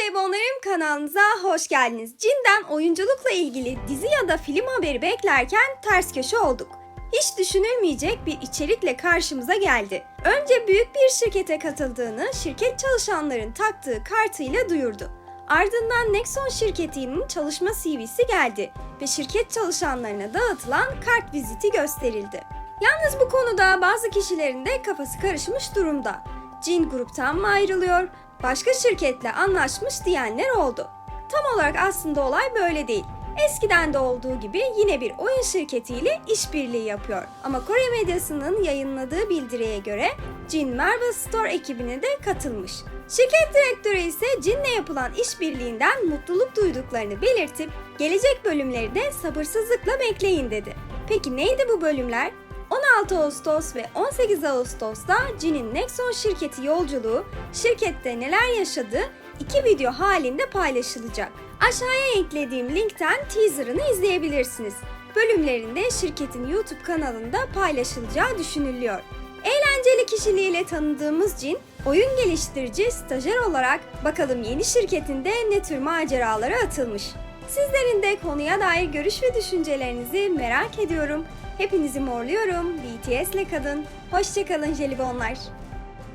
Jelibonlarım kanalınıza hoş geldiniz. Cinden oyunculukla ilgili dizi ya da film haberi beklerken ters köşe olduk. Hiç düşünülmeyecek bir içerikle karşımıza geldi. Önce büyük bir şirkete katıldığını şirket çalışanların taktığı kartıyla duyurdu. Ardından Nexon şirketinin çalışma CV'si geldi ve şirket çalışanlarına dağıtılan kart viziti gösterildi. Yalnız bu konuda bazı kişilerin de kafası karışmış durumda. Jin gruptan mı ayrılıyor, başka şirketle anlaşmış diyenler oldu. Tam olarak aslında olay böyle değil. Eskiden de olduğu gibi yine bir oyun şirketiyle işbirliği yapıyor. Ama Kore medyasının yayınladığı bildiriye göre Jin Marvel Store ekibine de katılmış. Şirket direktörü ise Jin'le yapılan işbirliğinden mutluluk duyduklarını belirtip gelecek bölümleri de sabırsızlıkla bekleyin dedi. Peki neydi bu bölümler? 16 Ağustos ve 18 Ağustos'ta Jin'in Nexon şirketi yolculuğu, şirkette neler yaşadığı iki video halinde paylaşılacak. Aşağıya eklediğim linkten teaserını izleyebilirsiniz. Bölümlerinde şirketin YouTube kanalında paylaşılacağı düşünülüyor. Eğlenceli kişiliğiyle tanıdığımız Jin, oyun geliştirici stajyer olarak bakalım yeni şirketinde ne tür maceralara atılmış. Sizlerin de konuya dair görüş ve düşüncelerinizi merak ediyorum. Hepinizi morluyorum. BTS'le kadın. Hoşçakalın jelibonlar.